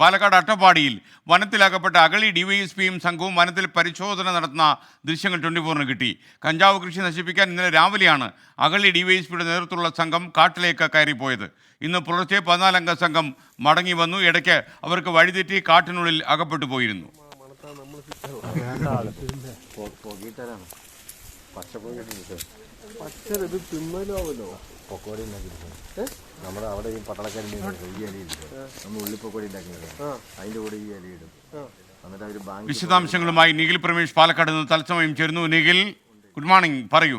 പാലക്കാട് അട്ടപ്പാടിയിൽ വനത്തിലാക്കപ്പെട്ട അഗളി ഡിവൈഎസ്പിയും സംഘവും വനത്തിൽ പരിശോധന നടത്തുന്ന ദൃശ്യങ്ങൾ ട്വന്റി ഫോറിന് കിട്ടി. കഞ്ചാവ് കൃഷി നശിപ്പിക്കാൻ ഇന്നലെ രാവിലെയാണ് അഗളി ഡിവൈഎസ്പിയുടെ നേതൃത്വമുള്ള സംഘം കാട്ടിലേക്ക് കയറിപ്പോയത്. ഇന്ന് പുലർച്ചെ പതിനാലംഗ സംഘം മടങ്ങി വന്നു. ഇടയ്ക്ക് അവർക്ക് വഴിതെറ്റി കാട്ടിനുള്ളിൽ അകപ്പെട്ടു പോയിരുന്നു. ഇത് തിന്നലാവല്ലോ പൊക്കോടി നമ്മുടെ അവിടെ ഈ ഇലയില്ലേ നമ്മൾ ഉള്ളിപ്പൊക്കോടി അതിന്റെ കൂടെ ഈ ഇലയിടും എന്നിട്ട് അവർ ബാങ്ക് വിശദാംശങ്ങളുമായി നിഖിൽ പ്രമേഷ് പാലക്കാട് നിന്ന് തത്സമയം ചേരുന്നു. നിഖിൽ ഗുഡ് മോർണിംഗ് പറയൂ.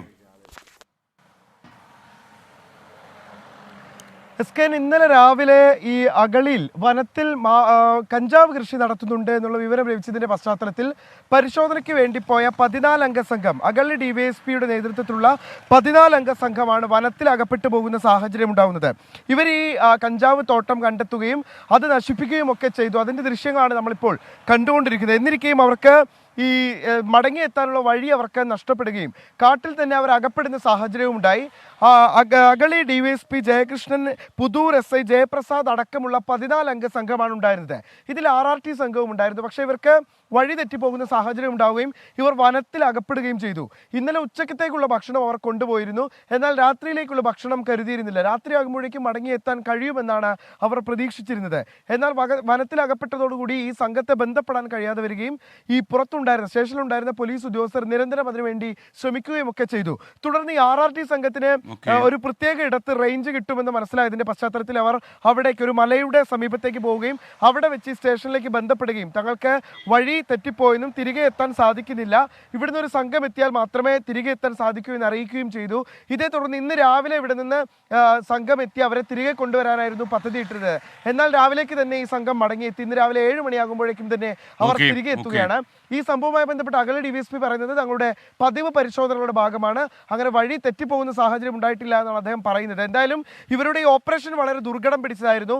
എസ് ഇന്നലെ രാവിലെ ഈ അകളിൽ വനത്തിൽ കഞ്ചാവ് കൃഷി നടത്തുന്നുണ്ട് എന്നുള്ള വിവരം ലഭിച്ചതിന്റെ പശ്ചാത്തലത്തിൽ പരിശോധനയ്ക്ക് വേണ്ടി പോയ പതിനാലംഗ സംഘം അകളി ഡിവൈഎസ്പിയുടെ നേതൃത്വത്തിലുള്ള പതിനാലംഗ സംഘമാണ് വനത്തിൽ അകപ്പെട്ടു പോകുന്ന സാഹചര്യം ഉണ്ടാകുന്നത് ഇവർ ഈ കഞ്ചാവ് തോട്ടം കണ്ടെത്തുകയും അത് നശിപ്പിക്കുകയും ഒക്കെ ചെയ്തു. അതിന്റെ ദൃശ്യങ്ങളാണ് നമ്മളിപ്പോൾ കണ്ടുകൊണ്ടിരിക്കുന്നത്. എന്നിരിക്കുകയും അവർക്ക് ഈ മടങ്ങിയെത്താനുള്ള വഴി അവർക്ക് നഷ്ടപ്പെടുകയും കാട്ടിൽ തന്നെ അവർ അകപ്പെടുന്ന സാഹചര്യവും ഉണ്ടായി. Agali D Y S P Jayakrishnan Puthur S I Jayaprasad അടക്കമുള്ള പതിനാലംഗ സംഘമാണ് ഉണ്ടായിരുന്നത്. ഇതിൽ ആർ ആർ ടി സംഘവും ഉണ്ടായിരുന്നു. പക്ഷേ ഇവർക്ക് വഴി തെറ്റിപ്പോകുന്ന സാഹചര്യം ഉണ്ടാവുകയും ഇവർ വനത്തിൽ അകപ്പെടുകയും ചെയ്തു. ഇന്നലെ ഉച്ചക്കത്തേക്കുള്ള ഭക്ഷണം അവർ കൊണ്ടുപോയിരുന്നു. എന്നാൽ രാത്രിയിലേക്കുള്ള ഭക്ഷണം കരുതിയിരുന്നില്ല. രാത്രി രാത്രിയാകുമ്പോഴേക്കും മടങ്ങിയെത്താൻ കഴിയുമെന്നാണ് അവർ പ്രതീക്ഷിച്ചിരുന്നത്. എന്നാൽ വനത്തിൽ അകപ്പെട്ടതോടുകൂടി ഈ സംഘത്തെ ബന്ധപ്പെടാൻ കഴിയാതെ വരികയും ഈ പുറത്തുണ്ടായിരുന്ന സ്റ്റേഷനിലുണ്ടായിരുന്ന പോലീസ് ഉദ്യോഗസ്ഥർ നിരന്തരം അതിനുവേണ്ടി ശ്രമിക്കുകയും ഒക്കെ ചെയ്തു. തുടർന്ന് ഈ ആർ ആർ ടി സംഘത്തിന് ഒരു പ്രത്യേക ഇടത്ത് റേഞ്ച് കിട്ടുമെന്ന് മനസ്സിലായതിന്റെ പശ്ചാത്തലത്തിൽ അവർ അവിടേക്ക് ഒരു മലയുടെ സമീപത്തേക്ക് പോവുകയും അവിടെ വെച്ച് ഈ സ്റ്റേഷനിലേക്ക് ബന്ധപ്പെടുകയും. തങ്ങൾക്ക് വഴി തെറ്റിപ്പോയെന്നും തിരികെ എത്താൻ സാധിക്കുന്നില്ല. ഇവിടുന്ന് ഒരു സംഘം എത്തിയാൽ മാത്രമേ തിരികെ എത്താൻ സാധിക്കൂ എന്ന് അറിയിക്കുകയും ചെയ്തു. ഇതേ തുടർന്ന് ഇന്ന് രാവിലെ ഇവിടെ നിന്ന് സംഘം എത്തി അവരെ തിരികെ കൊണ്ടുവരാനായിരുന്നു പദ്ധതി ഇട്ടിരുന്നത് എന്നാൽ രാവിലേക്ക് തന്നെ ഈ സംഘം മടങ്ങിയെത്തി. ഇന്ന് രാവിലെ ഏഴ് മണിയാകുമ്പോഴേക്കും തന്നെ അവർ തിരികെ എത്തുകയാണ്. ഈ സംഭവവുമായി ബന്ധപ്പെട്ട് അകല ഡി വി എസ് പി പറയുന്നത് തങ്ങളുടെ പതിവ് പരിശോധനകളുടെ ഭാഗമാണ്. അങ്ങനെ വഴി തെറ്റിപ്പോകുന്ന സാഹചര്യം ഉണ്ടായിട്ടില്ല എന്നാണ് അദ്ദേഹം പറയുന്നത്. എന്തായാലും ഇവരുടെ ഈ ഓപ്പറേഷൻ വളരെ ദുർഘടം പിടിച്ചതായിരുന്നു.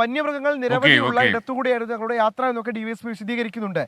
വന്യമൃഗങ്ങൾ നിരവധിയുള്ള. ഇടത്തുകൂടിയായിരുന്നു തങ്ങളുടെ യാത്ര എന്നൊക്കെ ഡി വി എസ് പി വിശദീകരിക്കുന്നുണ്ട്.